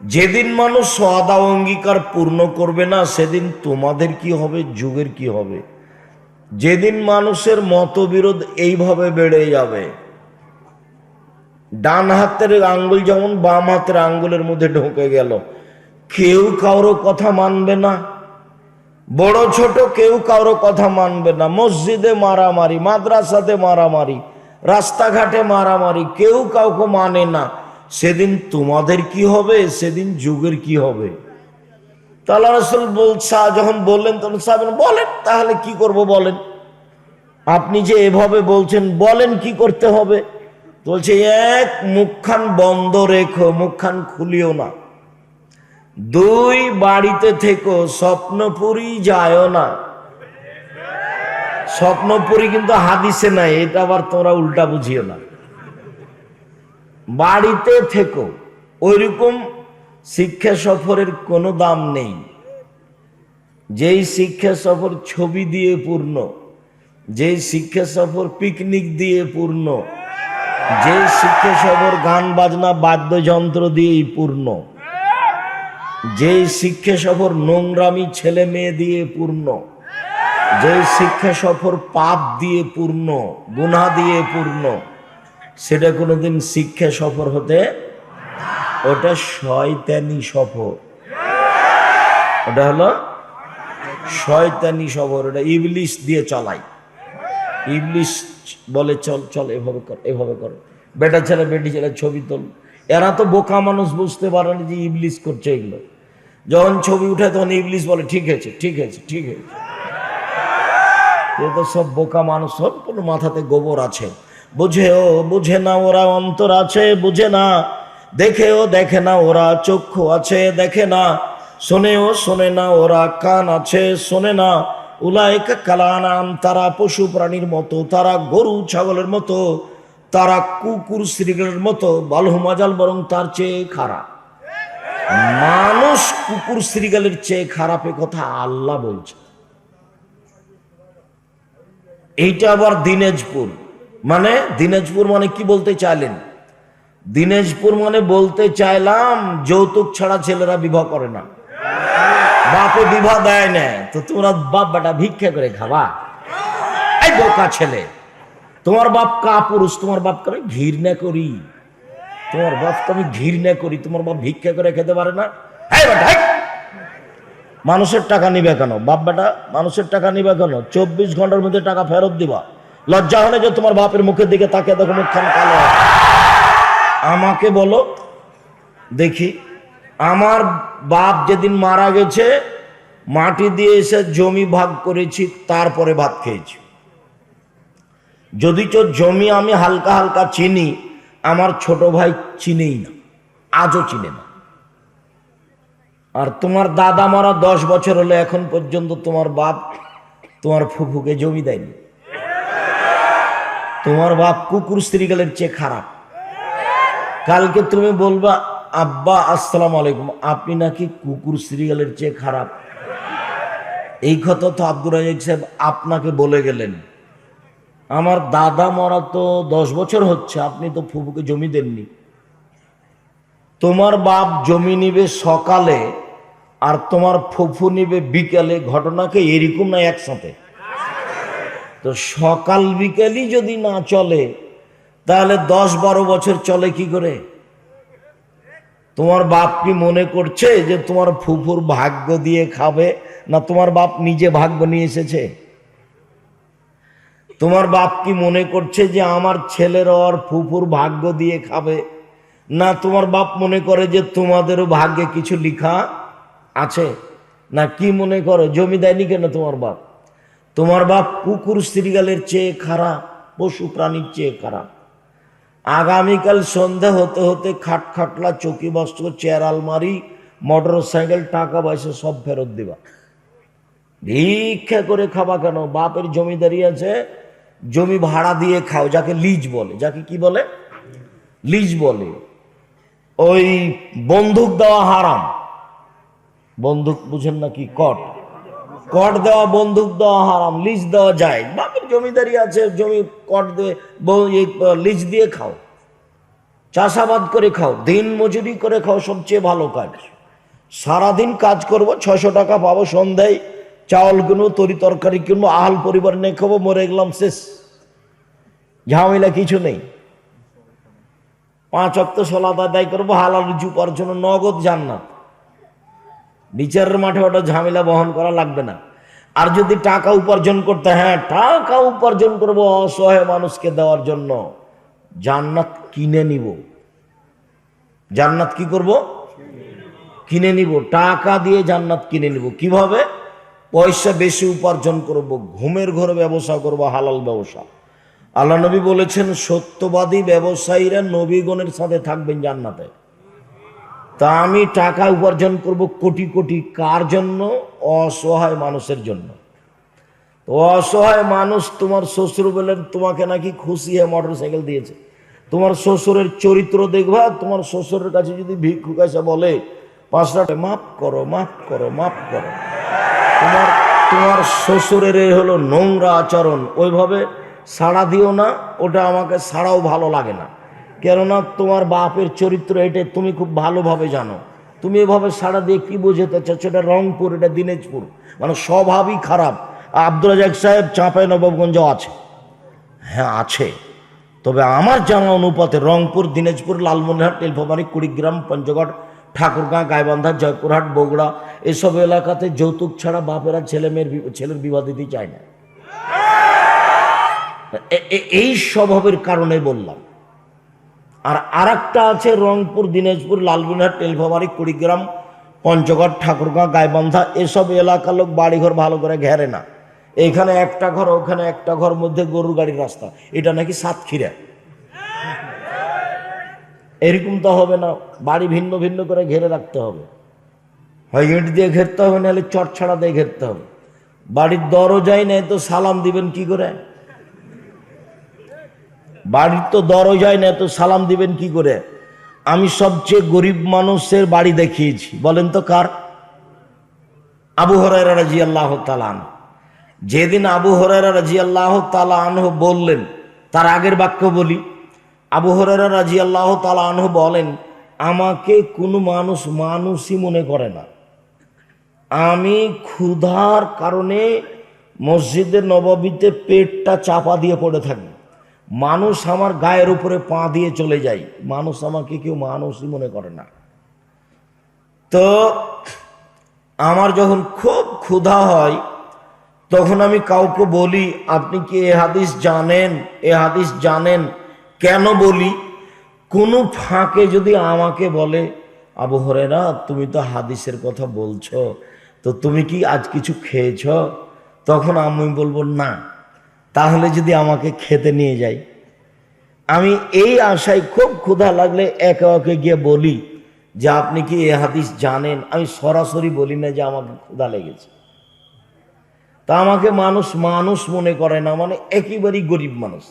যেদিন মানুষ সদা অঙ্গীকার পূর্ণ করবে না, সেদিন তোমাদের কি হবে, যুগের কি হবে? যেদিন মানুষের মতবিরোধ এইভাবে বেড়ে যাবে, ডান হাতের আঙ্গুল যেমন বাম হাতের আঙ্গুলের মধ্যে ঢুকে গেল, কেউ কারও কথা মানবে না। বড়, ছোট কেউ কারও কথা মানবে না। মসজিদে মারামারি, মাদ্রাসাতে মারামারি, রাস্তাঘাটে মারামারি, কেউ কাউকে মানে না। সেদিন তোমাদের কি হবে? সেদিন যুগের কি হবে? তাল্লা রসুল বল যখন বললেন, তখন বলেন, তাহলে কি করব বলেন? আপনি যে এভাবে বলছেন, বলেন কি করতে হবে? বলছে, এক মুখখান বন্ধ রেখো, মুখখান খুলিও না। দুই বাড়িতে থেকো, স্বপ্নপুরি যায় না। স্বপ্নপুরি কিন্তু হাদিসে নাই, এটা আবার তোমরা উল্টা বুঝিও না। বাড়িতে থেকো, ওইরকম শিক্ষা সফরের কোনো দাম নেই। যেই শিক্ষা সফর ছবি দিয়ে পূর্ণ, যেই শিক্ষা সফর পিকনিক দিয়ে পূর্ণ যে শিক্ষা সফর গান বাজনা বাদ্যযন্ত্র দিয়েই পূর্ণ যে শিক্ষা সফর নোংরামি ছেলে মেয়ে দিয়ে পূর্ণ যে শিক্ষা সফর পাপ দিয়ে পূর্ণ গুনা দিয়ে পূর্ণ সেটা কোনোদিন শিক্ষা সফর হতে ওটা শয়তানি সফর। ওটা হলো শয়তানি সফর, ওটা ইবলিশ দিয়ে চালাই। ইবলিশ বলে, চল চল, এভাবে কর এভাবে কর। বেটা ছেলে, বেটি ছেলে, ছবি তোল। এরা তো বোকা মানুষ, বুঝতে পারে না যে ইবলিশ করছে এগুলো। যখন ছবি উঠে তখন ইবলিশ বলে, ঠিক আছে ঠিক আছে ঠিক আছে। এ তো সব বোকা মানুষ, সম্পূর্ণ মাথাতে গোবর আছে। বুঝেও বুঝে না ওরা অন্তর আছে, বুঝে না। দেখেও দেখে না ওরা চক্ষু আছে, দেখে না। শোনেও শোনে না ওরা কান আছে, শোনে না। উলায়কা কালানাম, তারা পশু প্রাণীর মতো, তারা গরু ছাগলের মতো, তারা কুকুর শ্রীগের মতো, বালহুমাজাল বরং তার চেয়ে খারাপ। মানুষ কুকুর শ্রীগালের চেয়ে খারাপে কথা আল্লাহ বলছে। এইটা আবার দিনাজপুর। মানে দিনাজপুর মানে কি বলতে চাইলেন? দিনাজপুর মানে বলতে চাইলাম, যৌতুক ছাড়া ছেলেরা বিবাহ করে না। বাপে বিবাহ দেয় না তো তোমরা বাপ বেটা ভিক্ষা করে খাবা। এই বোকা ছেলে, তোমার বাপ কা পুরুষ তোমার বাপকে আমি ঘৃণা করি। তোমার বাপকে আমি ঘৃণা করি, তোমার বাপ ভিক্ষা করে খেতে পারে না! মানুষের টাকা নিবে কেন? বাপ বেটা, মানুষের টাকা নিবে কেন? চব্বিশ ঘণ্টার মধ্যে টাকা ফেরত দিবা। লজ্জা হলে যে তোমার বাপের মুখের দিকে তাকে দেখো মুখখান কালো আমাকে বলো, দেখি। আমার বাপ যেদিন মারা গেছে, মাটি দিয়ে এসে জমি ভাগ করেছি, তারপরে ভাত খেয়েছি। যদি তো জমি আমি হালকা হালকা চিনি, আমার ছোট ভাই চিনেই না, আজও চিনে না। আর তোমার দাদা মারা দশ বছর হলে এখন পর্যন্ত তোমার বাপ তোমার ফুফুকে জমি দেয়নি। তোমার বাপ কুকুর স্ত্রীগালের চেয়ে খারাপ। কালকে তুমি বলবা, আব্বা, আসসালাম আলাইকুম, আপনি নাকি কুকুর সিরিয়ালের চেয়ে খারাপ? এই কথা তো আব্দুর রাজাক সাহেব আপনাকে বলে গেলেন। আমার দাদা মরা তো দশ বছর হচ্ছে, আপনি তো ফুফুকে জমি দেননি। তোমার বাপ জমি নিবে সকালে আর তোমার ফুফু নিবে বিকালে, ঘটনাকে এরকম না একসাথে। তো সকাল বিকালই যদি না চলে, তাহলে দশ বারো বছর চলে কি করে? তোমার বাপ কি মনে করছে যে তোমার ফুফুর ভাগ্য দিয়ে খাবে না তোমার বাপ নিজে ভাগ্য নিয়ে এসেছে? তোমার বাপ কি মনে করছে যে আমার ছেলের ওর ফুফুর ভাগ্য দিয়ে খাবে? না তোমার বাপ মনে করে যে তোমাদেরও ভাগ্যে কিছু লিখা আছে? না কি মনে করো? জমি দেয়নি কেন তোমার বাপ? তোমার বাপ কুকুর শ্রীগালের চেয়ে খারাপ পশু প্রাণীর চেয়ে খারাপ আগামীকাল সন্ধ্যা হতে হতে খাট খাটলা, চকি বস্ত্র, চেয়ার, আলমারি মোটর সাইকেল টাকা পয়সা সব ফেরত দিবা। ভিক্ষা করে খাবা কেন? বাপের জমিদারি আছে, জমি ভাড়া দিয়ে খাও, যাকে লিজ বলে। যাকে কি বলে? লিজ বলে। ওই বন্দুক দেওয়া হারাম। বন্দুক বুঝেন না কি কট? কট দেওয়া, বন্দুক দেওয়া হারাম, লিজ দেওয়া যায়। বাপের জমিদারি আছে, জমি কট দিয়ে লিজ দিয়ে খাও। চাষাবাদ করে খাও, দিন মজুরি করে খাও, সবচেয়ে ভালো কাজ। সারাদিন কাজ করব ছশো টাকা পাবো সন্ধ্যায়, চাউল কিনবো, তরি তরকারি কিনবো, আহাল পরিবার নিয়ে খাব, মরে গেলাম, শেষ। ঝামেলা কিছু নেই। পাঁচ অক্ত সলাত আদায় করব, হালাল রুজু করার জন্য নগদ জান্নাত। বিচারের মাঠে ওটা ঝামেলা বহন করা লাগবে না। আর যদি টাকা উপার্জন করতে হ্যাঁ টাকা উপার্জন করব অসহায় মানুষকে দেওয়ার জন্য, জান্নাত কিনে নিব। জান্নাত কি করব? কিনে নিব। টাকা দিয়ে জান্নাত কিনে নিব। কীভাবে? পয়সা বেশি উপার্জন করব, ঘুমের ঘরে ব্যবসা করব, হালাল ব্যবসা। আল্লাহ নবী বলেছেন, সত্যবাদী ব্যবসায়ীরা নবীগণের সাথে থাকবেন জান্নাতে। তা আমি টাকা উপার্জন করব কোটি কোটি কার জন্য? অসহায় মানুষের জন্য। অসহায় মানুষ তোমার শ্বশুর বলেন তোমাকে নাকি খুশি হয়ে মোটর সাইকেল দিয়েছে। তোমার শ্বশুরের চরিত্র দেখবা, তোমার শ্বশুরের কাছে যদি ভিক্ষুক এসে বলে পাঁচটা মাফ করো মাফ করো মাফ করো। তোমার তোমার শ্বশুরের এই হলো নোংরা আচরণ। ওইভাবে সাড়া দিও না, ওটা আমাকে সাড়াও ভালো লাগে না। কেননা তোমার বাপের চরিত্র এটা তুমি খুব ভালোভাবে জানো। তুমি এভাবে সাড়া দিয়ে কি বোঝাতে চাচ্ছ? এটা রংপুর, এটা দিনাজপুর। মানে স্বভাবই খারাপ। আব্দুল রাজাক সাহেব চাঁপাই নবাবগঞ্জও আছে। হ্যাঁ আছে। তবে আমার জানা অনুপাতে রংপুর, দিনাজপুর, লালমনিরহাট টেলফামারি কুড়িগ্রাম, পঞ্চগড়, ঠাকুরগাঁ, গাইবান্ধা, জয়পুরহাট, বগুড়া এসব এলাকাতে যৌতুক ছাড়া বাপেরা ছেলে মেয়ের ছেলের বিবাহ দিতে চায় না। এই স্বভাবের কারণে বললাম। আর আরেকটা আছে রংপুর, দিনাজপুর লালমনিরহাট টেলফামারি, কুড়িগ্রাম, পঞ্চগড়, ঠাকুরগাঁ, গাইবান্ধা, এসব এলাকার লোক বাড়িঘর ভালো করে ঘেরে না। এখানে একটা ঘর, ওখানে একটা ঘর মধ্যে গরুর গাড়ির রাস্তা। এটা নাকি সাতক্ষীরা? এরকম তো হবে না, বাড়ি ভিন্ন ভিন্ন করে ঘেরে রাখতে হবে। হয় ইট দিয়ে ঘেরতে হবে, নাহলে চট ছাড়া দিয়ে ঘেরতে হবে। বাড়ির দরজাই নেই তো সালাম দিবেন কি করে? বাড়ির তো দরজায় না তো সালাম দিবেন কি করে? আমি সবচেয়ে গরিব মানুষের বাড়ি দেখিয়েছি। বলেন তো কার? আবু হরাইরা রাজি আল্লাহ তালান যেদিন আবু হরাইরা রাজি আল্লাহ তালা আনহ বললেন, তার আগের বাক্য বলি, আবু হরাইরা রাজি আল্লাহ তালা আনহ বলেন, আমাকে কোনো মানুষ মানুষই মনে করে না। আমি ক্ষুধার কারণে মসজিদের নবাবিতে পেটটা চাপা দিয়ে পড়ে থাকি। মানুষ আমার গায়ের উপরে পা দিয়ে চলে যায়। মানুষ আমাকে কেউ মানুষই মনে করে না। তো আমার যখন খুব ক্ষুধা হয়, তখন আমি কাউকে বলি, আপনি কি এ হাদিস জানেন? এ হাদিস জানেন? কেন বলি? কোনো ফাঁকে যদি আমাকে বলে, আবু হরেরা তুমি তো হাদিসের কথা বলছো, তো তুমি কি আজ কিছু খেয়েছ? তখন আমি বলব, না। তাহলে যদি আমাকে খেতে নিয়ে যাই। আমি এই আশায় খুব ক্ষুধা লাগলে একে একে গিয়ে বলি যে, আপনি কি এ হাদিস জানেন? আমি সরাসরি বলি না যে, আমাকে ক্ষুধা লেগেছে। তা আমাকে মানুষ মানুষ মনে করে না মানে একেবারেই গরিব মানুষ।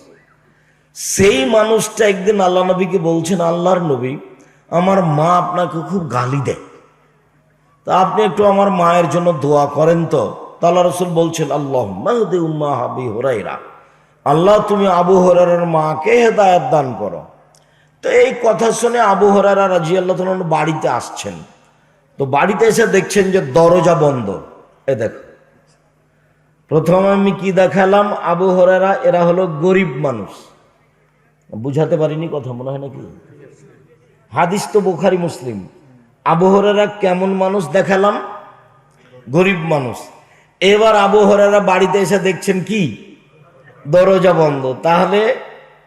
সেই মানুষটা একদিন আল্লাহ নবীকে বলছেন, আল্লাহর নবী, আমার মা আপনাকে খুব গালি দেয়। তা আপনি একটু আমার মায়ের জন্য দোয়া করেন তো। তাল্লা রসুল বলছেন আল্লাহ মাহদি উম্মা হাবি হরাইরা। আল্লাহ, তুমি আবু হরার মাকে হেদায়ত দান করো। তো এই কথা শুনে আবু হরারা রাজি আল্লাহ বাড়িতে আসছেন। তো বাড়িতে এসে দেখছেন যে দরজা বন্ধ। এ দেখো, প্রথমে আমি কি দেখালাম? আবু হরারা এরা হলো গরিব মানুষ। বুঝাতে পারিনি কথা, মনে হয় নাকি? হাদিস তো বোখারি, মুসলিম। আবু হরারা কেমন মানুষ দেখালাম? গরিব মানুষ। এবার আবু হরারা বাড়িতে এসে দেখছেন কি? দরজা বন্ধ। তাহলে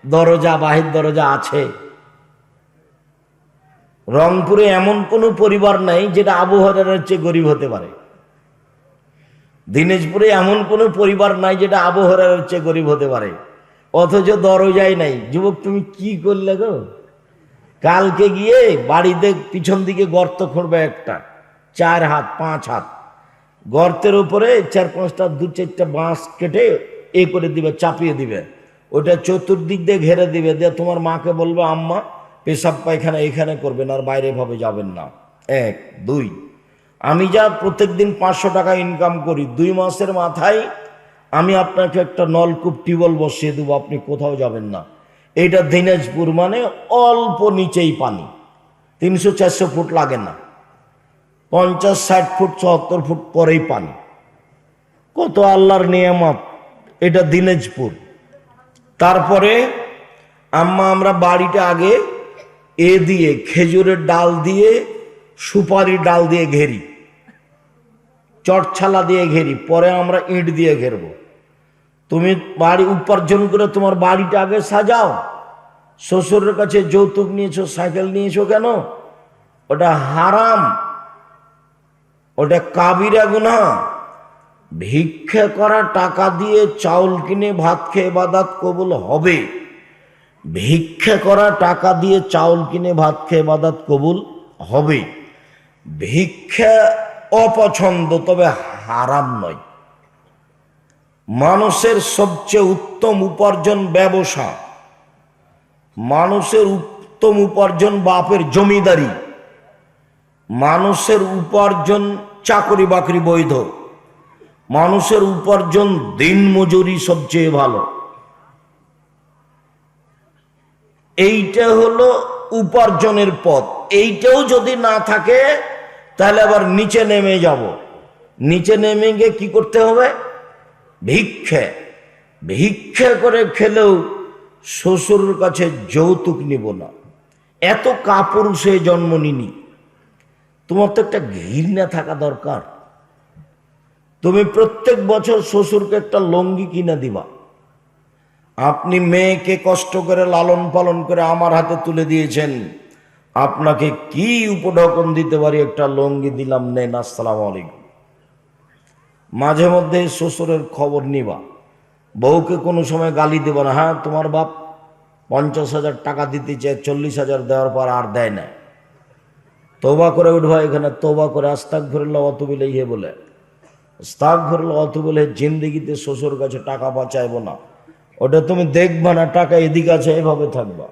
দরজা, বাহির দরজা আছে। রংপুরে এমন কোনো পরিবার নাই যেটা আবু হরারের চেয়ে গরিব হতে পারে। দিনাজপুরে এমন কোনো পরিবার নাই যেটা আবু হরারের চেয়ে গরিব হতে পারে। অথচ দরজাই নাই। যুবক, তুমি কি করলে গো? কালকে গিয়ে বাড়িতে পিছন দিকে গর্ত খুঁড়বে একটা চার হাত, পাঁচ হাত। গর্তের উপরে চার পাঁচটা, দু চারটা বাঁশ কেটে এ করে দিবে, চাপিয়ে দিবে। ওটা চতুর্দিক দিয়ে ঘেরে দিবে, দিয়ে তোমার মাকে বলবে, আম্মা, পেশাব পায়খানা এখানে করবেন, আর বাইরে ভাবে যাবেন না। এক, দুই, আমি যা প্রত্যেক দিন পাঁচশো টাকা ইনকাম করি, দুই মাসের মাথায় আমি আপনাকে একটা নলকূপ টিউবওয়েল বসিয়ে দেবো, আপনি কোথাও যাবেন না। এইটা দিনাজপুর মানে অল্প নিচেই পানি, তিনশো চারশো ফুট লাগে না। পঞ্চাশ, ষাট ফুট চুয়াত্তর ফুট পরেই পানি। কত আল্লাহর নিয়ামত, এটা দিনাজপুর। তারপরে আম্মা, আমরা বাড়িটা আগে এ দিয়ে খেজুরের ডাল দিয়ে, সুপারির ডাল দিয়ে ঘেরি। চটছালা দিয়ে ঘেরি, পরে আমরা ইট দিয়ে ঘেরব। তুমি বাড়ি উপার্জন করে তোমার বাড়িটা আগে সাজাও। শ্বশুরের কাছে যৌতুক নিয়েছো, সাইকেল নিয়েছো কেন? ওটা হারাম। ওটা কাবিরা গুনা ভিক্ষা করা টাকা দিয়ে চাউল কিনে ভাত খেয়ে বাদাত কবুল হবে। ভিক্ষা করা টাকা দিয়ে চাউল কিনে ভাত খেয়ে বাদাত কবুল হবে। ভিক্ষা অপছন্দ, তবে হারাম নয়। মানুষের সবচেয়ে উত্তম উপার্জন ব্যবসা। মানুষের উত্তম উপার্জন বাপের জমিদারি। মানুষের উপার্জন চাকরি বাকরি বৈধ। মানুষের উপার্জন দিন মজুরি সবচেয়ে ভালো। এইটা হলো উপার্জনের পথ। এইটাও যদি না থাকে, তাহলে আবার নিচে নেমে যাব। নিচে নেমে গিয়ে কি করতে হবে? ভিক্ষে। ভিক্ষে করে খেলেও শ্বশুরের কাছে যৌতুক নিব না। এত কাপুরুষে জন্ম নিনি। তোমার তো একটা ঘৃণা থাকা দরকার। তুমি প্রত্যেক বছর শ্বশুরকে একটা লঙ্গি কিনে দিবা। আপনি মেয়েকে কষ্ট করে লালন পালন করে আমার হাতে তুলে দিয়েছেন। আপনাকে কি উপঢকন দিতে পারি একটা লঙ্গি দিলাম, নেন, আসসালাম আলাইকুম। মাঝে মধ্যে শ্বশুরের খবর নিবা। বউকে কোনো সময় গালি দেব না। হ্যাঁ তোমার বাপ পঞ্চাশ হাজার টাকা দিতে চায়, চল্লিশ হাজার দেওয়ার পর আর দেয় না। তোবা করে উঠবা এখানে তোবা করে আস্তাক অত বিলে ইয়ে বলে। স্তাক ভরল অত বলে জিন্দিগিতে শ্বশুর কাছে টাকা বাঁচাইব না। ওটা তুমি দেখবা না, টাকা এদিকে আছে, এভাবে থাকবা।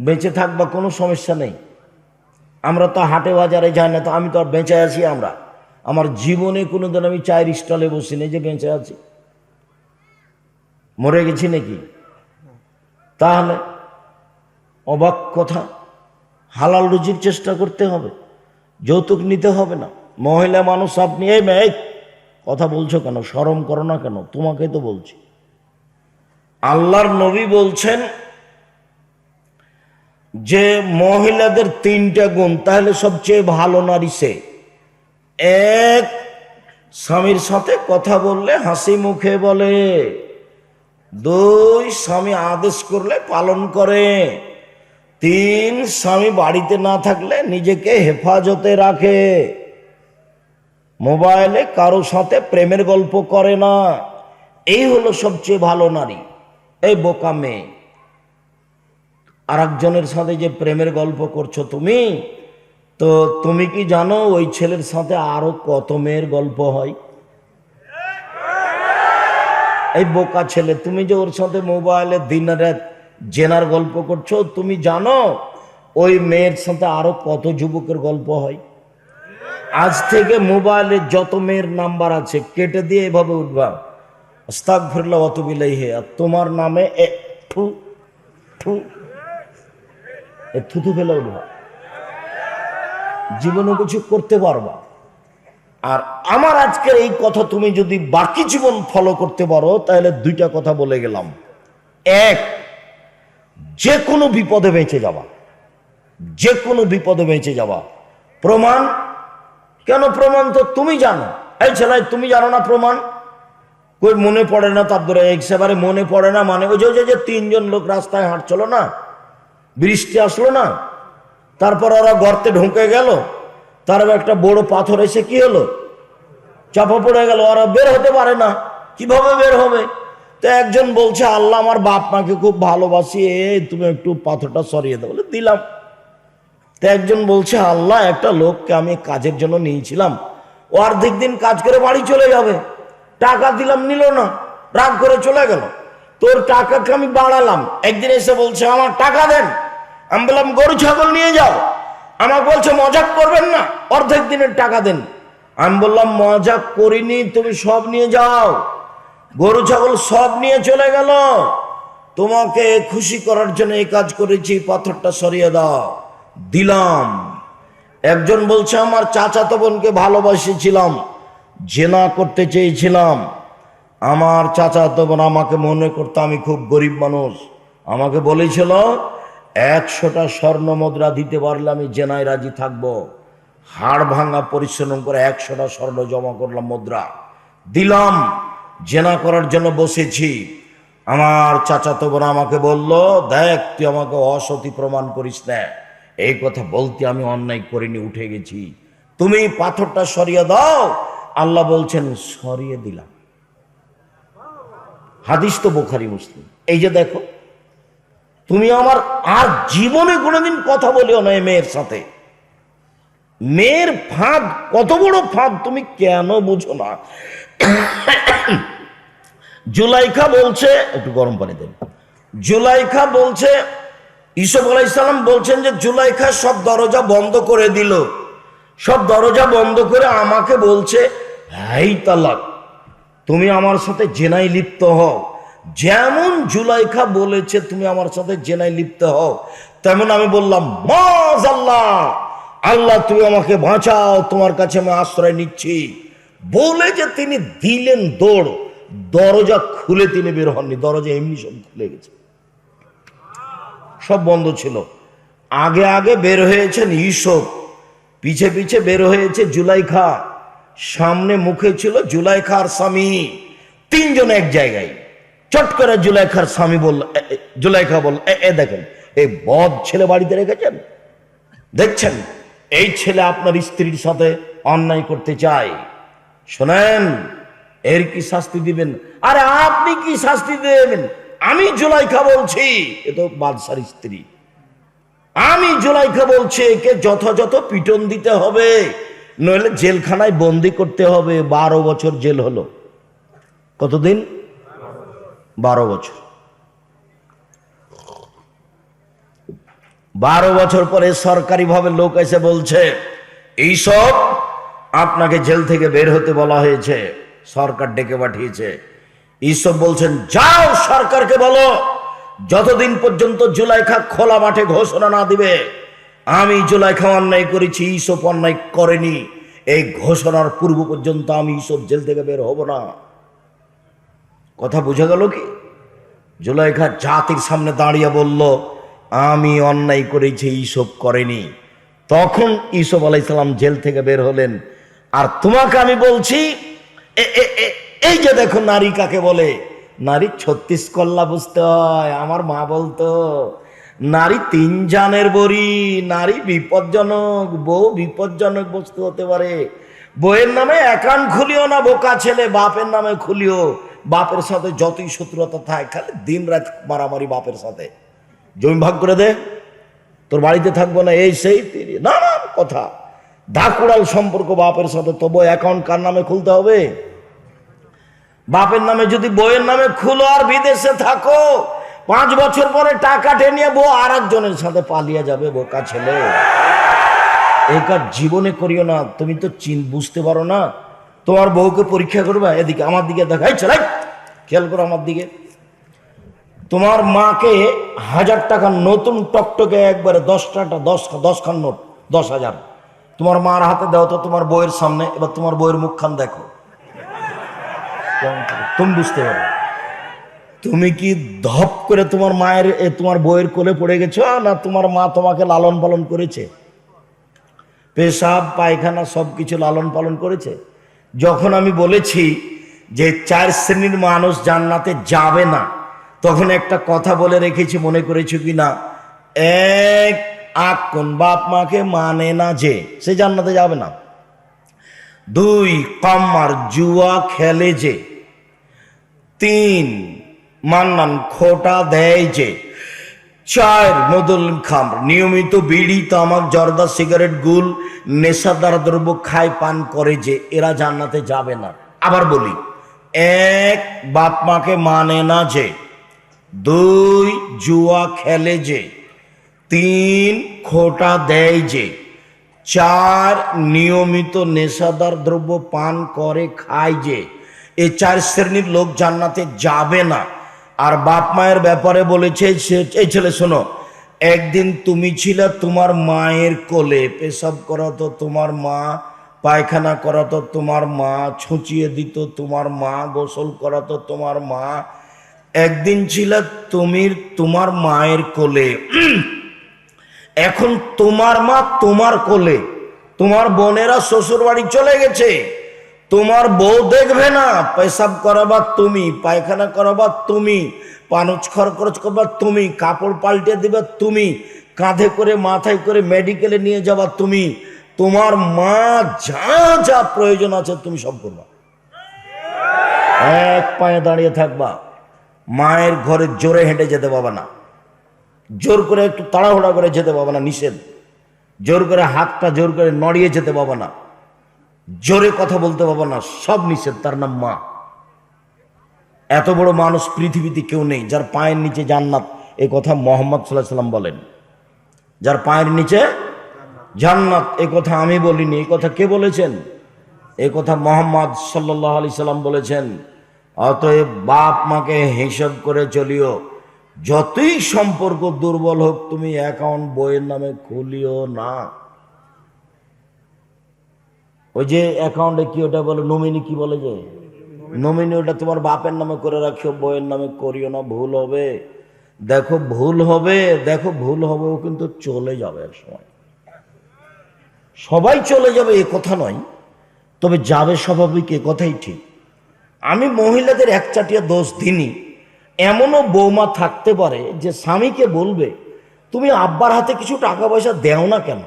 বেঁচে থাকবা, কোনো সমস্যা নেই। আমরা তো হাটে বাজারে যাই না, তো আমি তো আর বেঁচে আছি আমরা। আমার জীবনে কোনোদিন আমি চায়ের স্টলে বসি নেই যে বেঁচে আছি। মরে গেছি নাকি? তাহলে অবাক কথা। হালাল রুজির চেষ্টা করতে হবে। যৌতুক নিতে হবে না। মহিলা মানুষ, আপনি এই মেয়ে কথা বলছো কেন? সরম করো না কেন? তোমাকে তো বলছি। আল্লাহর নবী বলছেন যে, মহিলাদের তিনটা গুণ, তাহলে সবচেয়ে ভালো নারী সে। এক, স্বামীর সাথে কথা বললে হাসি মুখে বলে। দুই, স্বামী আদেশ করলে পালন করে। তিন স্বামী বাড়িতে না থাকলে নিজেকে হেফাজতে রাখে। মোবাইলে কারও সাথে প্রেমের গল্প করে না। এই হলো সবচেয়ে ভালো নারী, এই বোকা মেয়ে। আর একজনের সাথে যে প্রেমের গল্প করছ তুমি, তো তুমি কি জানো ওই ছেলের সাথে আরও কত মেয়ের গল্প হয়? এই বোকা ছেলে, তুমি যে ওর সাথে মোবাইলে দিন রাত জেনার গল্প করছ, তুমি জানো, ওই মেয়ের সাথে আরও কত যুবকের গল্প হয়? আজ থেকে মোবাইলে যত মেয়ের নাম্বার আছে, কেটে দিয়ে এভাবে উঠবা। স্তাক ফিরলা অত বিলাই হে আর তোমার নামে এ এ থুতু ফেলে উঠবা। জীবনে কিছু করতে পারবা। আর আমার আজকের এই কথা তুমি যদি বাকি জীবন ফলো করতে পারো, তাহলে দুইটা কথা বলে গেলাম। এক যে কোনো বিপদে বেঁচে যাওয়া যে কোনো বিপদে বেঁচে যাওয়া। প্রমাণ? কেন প্রমাণ তো তুমি জানো। এই ছেলে, তুমি জানো না প্রমাণ? কই মনে পড়ে না তার ধরে একেবারে মনে পড়ে না? মানে ওই যে- যে তিনজন লোক রাস্তায় হাঁটছিল না? বৃষ্টি আসলো না? তারপর ওরা গর্তে ঢুকে গেল। তার একটা বড় পাথর এসে কি হলো? চাপা পড়ে গেল। ওরা বের হতে পারে না। কীভাবে বের হবে? তো একজন বলছে, আল্লাহ আমার বাপ মাকে খুব ভালোবাসি এ তুমি একটু পাথরটা সরিয়ে দাও। বলে, দিলাম। তো একজন বলছে, আল্লাহ, একটা লোককে আমি কাজের জন্য নিয়েছিলাম। ও অর্ধেক দিন কাজ করে বাড়ি চলে যাবে। টাকা দিলাম, নিল না। রাগ করে চলে গেল। তোর টাকাকে আমি বাড়ালাম। একদিন এসে বলছে, আমার টাকা দেন। আমি বললাম, গরু, ছাগল নিয়ে যাও। আমার বলছে, মজাক করবেন না, অর্ধেক দিনের টাকা দেন। আমি বললাম, মজাক করিনি, তুমি সব নিয়ে যাও। গরু, ছাগল সব নিয়ে চলে গেল। তোমাকে খুশি করার জন্য এই কাজ করেছি, পাথরটা সরিয়ে দাও। দিলাম। একজন বলছে, আমার চাচাতো বোনকে ভালোবাসেছিলাম, জেনা করতে চেয়েছিলাম। আমার চাচাতো বোন আমাকে মনে করতো আমি খুব গরিব মানুষ। আমাকে বলেছিল, একশোটা স্বর্ণ মুদ্রা দিতে পারলে আমি জেনায় রাজি থাকব। হাড় ভাঙা পরিশ্রম করে একশোটা স্বর্ণ জমা করলাম মুদ্রা। দিলাম। জেনা করার জন্য বসেছি। আমার চাচাতো বোন আমাকে বলল, দেখ, তুই আমাকে অসতী প্রমাণ করিস না। এই কথা বলতে আমি অন্যায় করিনি, উঠে গেছি। তুমি পাথরটা সরিয়ে দাও। আল্লাহ বলছেন, সরিয়ে দিলাম। হাদিস তো বোখারি মুসলিম। এই যে দেখো, তুমি আমার আর জীবনে কোনোদিন কথা বলিও না এই মেয়ের সাথে। মেয়ের ফাঁদ, কত বড় ফাঁদ তুমি কেন বুঝো না? জুলাইখা বলছে, একটু গরম পানি দেন। জুলাইখা বলছে ইসব আলাইসাল্লাম বলছেন যে, জুলাইখা সব দরজা বন্ধ করে দিল। সব দরজা বন্ধ করে আমাকে বলছে হাই তালাক, তুমি আমার সাথে জেনাই লিপ্ত হও। যেমন জুলাইখা বলেছে, তুমি আমার সাথে জেনাই লিপ্ত হও। তেমন আমি বললাম, মাজ আল্লাহ আল্লাহ তুমি আমাকে বাঁচাও, তোমার কাছে আমি আশ্রয় নিচ্ছি। বলে যে তিনি দিলেন দৌড়, দরজা খুলে তিনি বের হননি, দরজা এমনি সব খুলে গেছে। সব বন্ধ ছিল। আগে আগে বের হয়েছেন ইসব, পিছে পিছে বের হয়েছে জুলাইখা। সামনে মুখে ছিল জুলাইখার স্বামী, তিনজন এক জায়গায়। চট করে জুলাইখার স্বামী বলল জুলাইখা বলল, "এ- এ দেখেন, এই বদ ছেলে বাড়িতে রেখেছেন? দেখছেন, এই ছেলে আপনার স্ত্রীর সাথে অন্যায় করতে চায়। শোনেন, এর কি শাস্তি দিবেন? আরে আপনি কি শাস্তি দেবেন? আমি জুলাইখা বলছি, এ তো বাদশার স্ত্রী। আমি জুলাইখা বলছি, একে যথাযথ পিটন দিতে হবে, নইলে জেলখানায় বন্দি করতে হবে। বারো বছর জেল হলো। কতদিন? বারো বছর। বারো বছর পরে সরকারিভাবে লোক এসে বলছে, এইসব আপনাকে জেল থেকে বের হতে বলা হয়েছে, সরকার ডেকে পাঠিয়েছে। এইসব বলছেন, যাও সরকারকে বলো, যতদিন পর্যন্ত জুলাইখা খোলা মাঠে ঘোষণা না দিবে, আমি জুলাইখা অন্যায় করেছি এইসব অন্যায় করেনি, এই ঘোষণার পূর্ব পর্যন্ত আমি এইসব জেল থেকে বের হব না। কথা বোঝা গেল কি? জুলাইখা জাতির সামনে দাঁড়িয়ে বলল, আমি অন্যায় করেছি এইসব করেনি। তখন ইসব আলাইসাল্লাম জেল থেকে বের হলেন। আর তোমাকে আমি বলছি এই যে দেখো নারী কাকে বলে? নারী ছত্রিশ কল্লা বুঝতে হয়, আমার মা বলতো, নারী তিন জানের বড়ি, নারী বিপজ্জনক, বউ বিপজ্জনক বস্তু হতে পারে। বইয়ের নামে অ্যাকাউন্ট খুলিও না, বোকা ছেলে, বাপের নামে খুলিও। বাপের সাথে যতই শত্রুতা থাকে, খালি দিন রাত মারামারি বাপের সাথে। জমি ভাগ করে দে, তোর বাড়িতে থাকব না, এই সেই, তিরি নানান কথা। ধাকুড়াল সম্পর্ক বাপের সাথে তবু অ্যাকাউন্ট কার নামে খুলতে হবে? বাপের নামে যদি বইয়ের নামে খুলো আর বিদেশে থাকো, পাঁচ বছর পরে টাকা টেনিয়ে বউ আর একজনের সাথে পালিয়ে যাবে বোকা ছেলে। এই কাজ জীবনে করিও না, তুমি তো চিন, বুঝতে পারো না? তোমার বউকে পরীক্ষা করবে, এদিকে আমার দিকে দেখাই ছেলে খেয়াল করো আমার দিকে। তোমার মাকে হাজার টাকা নতুন টকটকে একবারে দশটা, দশ দশ খান নোট, দশ হাজার। তোমার মার হাতে দাও তো তোমার বইয়ের সামনে, এবার তোমার বইয়ের মুখখান দেখো। তুমি বুঝতে পারো। তুমি কি ধপ করে তোমার মায়ের তোমার বইয়ের কোলে পড়ে গেছো, না তোমার মা তোমাকে লালন পালন করেছে? পেশাব, পায়খানা সব কিছু লালন পালন করেছে? যখন আমি বলেছি যে চার শ্রেণির মানুষ জান্নাতে যাবে না, তখন একটা কথা বলে রেখেছি, মনে করেছ কি না এক আক কোন বাপ মাকে মানে না যে, সে জান্নাতে যাবে না। দুই, কম্মার জুয়া খেলে যে। তিন, মান্নান খোটা দেয় যে। চার মদুল খাম নিয়মিত বিড়ি, তামাক, জর্দা, সিগারেট, গুল, নেশাদার দ্রব্য খায়, পান করে যে, এরা জান্নাতে যাবে না। আবার বলি, এক বাপ মাকে মানে না যে। দুই, জুয়া খেলে যে। তিন খোটা দেয় যে চার নিয়মিত নেশাদার দ্রব্য পান করে, খায় যে। এই চার শ্রেণির লোক জান্নাতে যাবে না। আর বাপ মায়ের ব্যাপারে বলেছে এই ছেলে শোনো, একদিন তুমি ছিলে তোমার মায়ের কোলে, পেশাব করাতো তোমার মা, পায়খানা করাতো তোমার মা, ছুঁচিয়ে দিত তোমার মা, গোসল করাতো তোমার মা। একদিন ছিল তুমি তোমার মায়ের কোলে। এখন তোমার মা তোমার কোলে। তোমার বোনেরা শ্বশুর বাড়ি চলে গেছে। তোমার বউ দেখবে না, পেশাব করাবার তুমি, পায়খানা করাবার তুমি, পানুচ খরচ করবার তুমি, কাপড় পাল্টে দিবে তুমি, কাঁধে করে মাথায় করে মেডিকেলে নিয়ে যাবা তুমি। তোমার মা যা যা প্রয়োজন আছে তুমি সব করবা। এক পায়ে দাঁড়িয়ে থাকবা। মায়ের ঘরে জোরে হেঁটে যেতে পাবা না। জোর করে একটু তাড়াহুড়া করে যেতে পাবো না, নিষেধ। জোর করে হাতটা জোর করে নড়িয়ে যেতে পাবো না। জোরে কথা বলতে পাবো না, সব নিষেধ, তার নাম মা। এত বড় মানুষ পৃথিবীতে কেউ নেই, যার পায়ের নিচে জান্নাত এই কথা মোহাম্মদ সাল্লাহ সাল্লাম বলেন। যার পায়ের নিচে জান্নাত, এ কথা আমি বলিনি এই কথা কে বলেছেন? এ কথা মোহাম্মদ সাল্লাহ আলি সাল্লাম বলেছেন। অতএব বাপ মাকে হিসাব করে চলিও। যতই সম্পর্ক দুর্বল হোক, তুমি অ্যাকাউন্ট বইয়ের নামে খুলিও না। ওই যে অ্যাকাউন্টে কি ওটা বলে নমিনি কি বলে যে? নমিনি ওটা তোমার বাপের নামে করে রাখিও, বইয়ের নামে করিও না, ভুল হবে। দেখো, ভুল হবে, দেখো, ভুল হবে, ও কিন্তু চলে যাবে এক সময়। সবাই চলে যাবে, এ কথা নয়। তবে যাবে স্বাভাবিক, এ কথাই ঠিক। আমি মহিলাদের একচাটিয়া দোষ দিনই এমনও বৌমা থাকতে পারে যে স্বামীকে বলবে, তুমি আব্বার হাতে কিছু টাকা পয়সা দেও না কেন?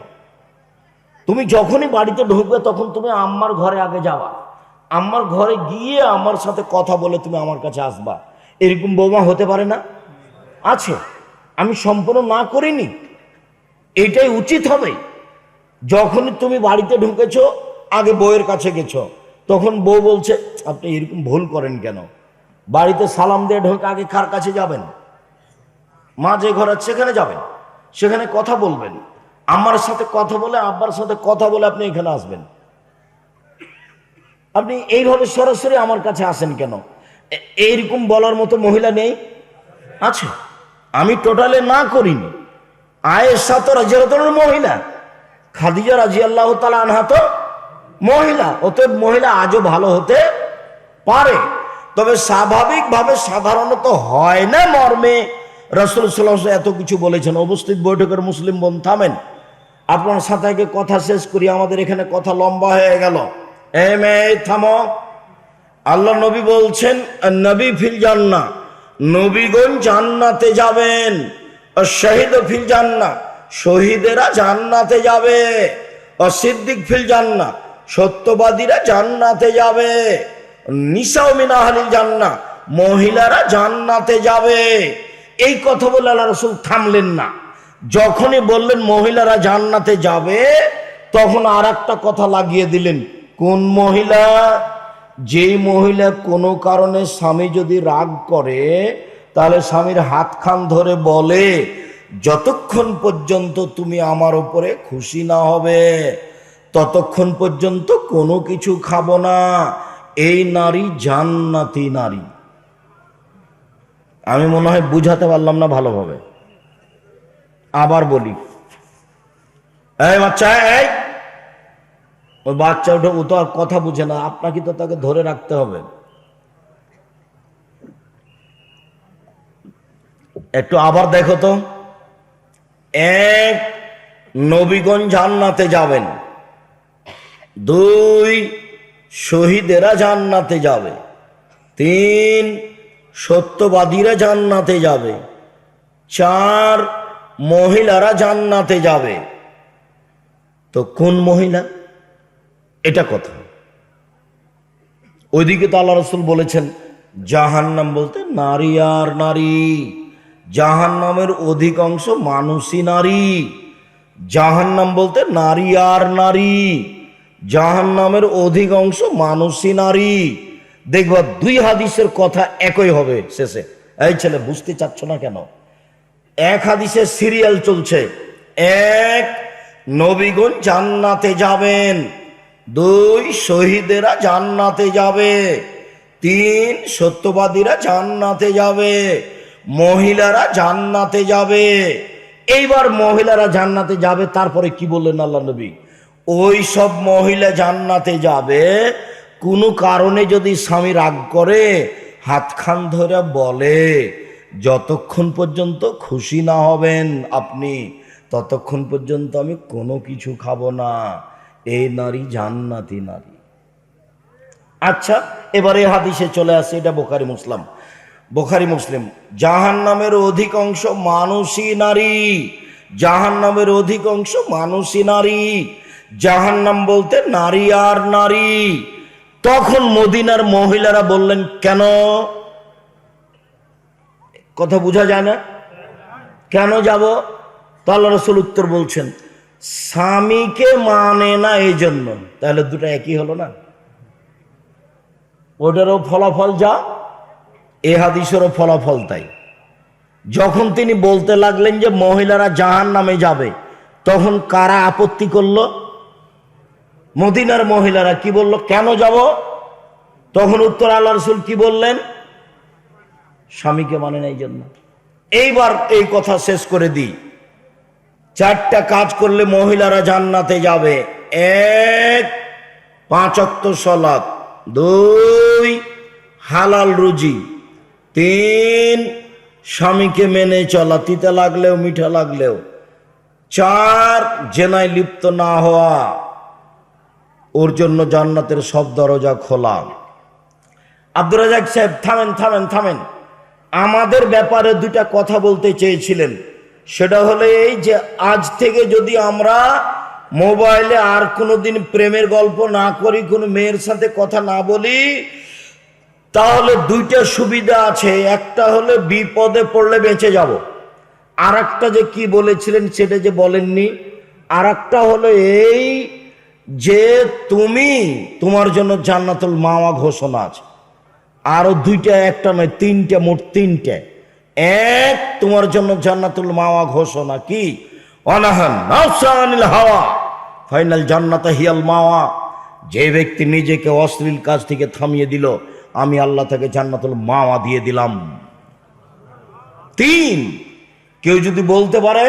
তুমি যখনই বাড়িতে ঢুকবে তখন তুমি আম্মার ঘরে আগে যাবা। আম্মার ঘরে গিয়ে আমার সাথে কথা বলে তুমি আমার কাছে আসবা। এরকম বৌমা হতে পারে না? আছে। আমি সম্পূর্ণ না করিনি। এটাই উচিত হবে। যখনই তুমি বাড়িতে ঢুকেছো, আগে বউয়ের কাছে গেছো, তখন বউ বলছে, আপনি এরকম ভুল করেন কেন? বাড়িতে সালাম দিয়ে ঢোকে, আগে কার কাছে যাবেন? মা যে ঘর আছে, সেখানে যাবেন। সেখানে কথা বলবেন। আমার সাথে কথা বলে, আব্বার সাথে কথা বলে আপনি এখানে আসবেন। আপনি এইভাবে সরাসরি আমার কাছে আসেন কেন? এইরকম বলার মতো মহিলা নেই? আছে। আমি টোটালে না করিনি। আয়েশা তো রাজিয়ার মহিলা। খাদিজা রাজি আল্লাহ তালা আনহা তো মহিলা। অতএব মহিলা আজও ভালো হতে পারে। তবে স্বাভাবিকভাবে সাধারণত হয় না মর্মে। রসুল সাল্লাহ এত কিছু বলেছেন। উপস্থিত বৈঠকের মুসলিম বোন থামেন। আপনার সাথে কথা শেষ করি, আমাদের এখানে কথা লম্বা হয়ে গেল। এ মেয়ে থামো। আল্লাহ নবী বলছেন নবী ফিল জান্না নবীগণ জান্নাতে যাবেন। শহীদ ফিল জান্না শহীদেরা জান্নাতে যাবে। অসিদ্দিক ফিল জান্না সত্যবাদীরা জান্নাতে যাবে। নিসাও মিনাহালিল জান্না মহিলারা জান্নাতে যাবে। এই কথা বলে আল্লাহ রসুল থামলেন না। যখনই বললেন মহিলারা জান্নাতে যাবে, তখন আর একটা কথা লাগিয়ে দিলেন। কোন মহিলা? যেই মহিলা কোনো কারণে স্বামী যদি রাগ করে, তাহলে স্বামীর হাত খান ধরে বলে, যতক্ষণ পর্যন্ত তুমি আমার উপরে খুশি না হবে, ততক্ষণ পর্যন্ত কোনো কিছু খাব না। এই নারী জান্নাতি নারী। আমি মনে হয় বুঝাতে পারলাম না ভালোভাবে। আবার বলি। এই বাচ্চা, এই! ওই বাচ্চা উঠে ও তো আর কথা বুঝে না, আপনাকে তো তাকে ধরে রাখতে হবে। একটু আবার দেখো তো। এক নবীগঞ্জ জান্নাতে যাবেন। দুই শহীদেরা জান্নাতে যাবে। তিন, সত্যবাদীরা জান্নাতে যাবে। চার, মহিলারা জান্নাতে যাবে। তো কোন মহিলা? এটা কথা। ওইদিকে তো আল্লাহ রসুল বলেছেন, জাহান্নাম বলতে নারী আর নারী। জাহান্নামের অধিকাংশ মানুষই নারী। জাহান্নাম বলতে নারী আর নারী। জাহান্নামের অধিকাংশ মানুষই নারী। দেখবা দুই হাদিসের কথা একই হবে শেষে। এই ছেলে, বুঝতে চাচ্ছ না কেন? এক হাদিসে সিরিয়াল চলছে। এক, নবীগণ জান্নাতে যাবেন। দুই, শহীদেরা জান্নাতে যাবে। তিন, সত্যবাদীরা জান্নাতে যাবে। মহিলারা জান্নাতে যাবে। এইবার মহিলারা জান্নাতে যাবে, তারপরে কি বললেন আল্লাহ নবী? ওই সব মহিলা জান্নাতে যাবে, কোনো কারণে যদি স্বামী রাগ করে, হাতখান ধরে বলে, যতক্ষণ পর্যন্ত খুশি না হবেন আপনি, ততক্ষণ পর্যন্ত আমি কোনো কিছু খাব না। এই নারী জান্নাতি নারী। আচ্ছা এবারে হাদিসে চলে আসে, এটা বোখারি মুসলাম। বোখারি মুসলিম জাহান নামের অধিকাংশ মানুষই নারী জাহান নামের অধিকাংশ মানুষই নারী। জাহান নাম বলতে নারী আর নারী। তখন মদিনার মহিলারা বললেন, কেন? কথা বোঝা যায় না। কেন যাব? তো আল্লাহ রসুল উত্তর বলছেন, স্বামীকে মানে না এই জন্য তাহলে দুটো একই হলো না? ওটারও ফলাফল যা, এ হাদিসেরও ফলাফল তাই। যখন তিনি বলতে লাগলেন যে মহিলারা জাহান নামে যাবে, তখন কারা আপত্তি করল? মদিনার মহিলারা কি বলল, কেন যাব? তখন উত্তর আল্লাহ রসুল কি বললেন? স্বামীকে মানে না এই জন্য এইবার এই কথা শেষ করে দিই। চারটা কাজ করলে মহিলারা জান্নাতে যাবে। এক, পাঁচ অক্ত সলাৎ দুই, হালাল রুজি। তিন, স্বামীকে মেনে চলা। তিতে লাগলেও, মিঠা লাগলেও। চার, জেনায় লিপ্ত না হওয়া। ওর জন্য জান্নাতের সব দরজা খোলা। আব্দুর রাজাক সাহেব, থামেন থামেন থামেন। আমাদের ব্যাপারে দুটা কথা বলতে চেয়েছিলেন। সেটা হলো এই যে, আজ থেকে যদি আমরা মোবাইলে আর কোনোদিন প্রেমের গল্প না করি, কোনো মেয়ের সাথে কথা না বলি, তাহলে দুইটা সুবিধা আছে। একটা হলে বিপদে পড়লে বেঁচে যাব। আর একটা যে কি বলেছিলেন সেটা যে বলেননি। আর একটা হলো এই যে তুমি তোমার জন্য জান্নাতুল মাওয়া ঘোষণা আছে। আরও দুইটা, একটা নয়, তিনটা, মোট তিনটে। এক, তোমার জন্য জান্নাতুল মাওয়া ঘোষণা কি? অনাহান হাওয়া, ফাইনাল জান্নাত হিয়াল মাওয়া। যে ব্যক্তি নিজেকে অশ্লীল কাজ থেকে থামিয়ে দিল, আমি আল্লাহ তাকে জান্নাতুল মাওয়া দিয়ে দিলাম। তিন, কেউ যদি বলতে পারে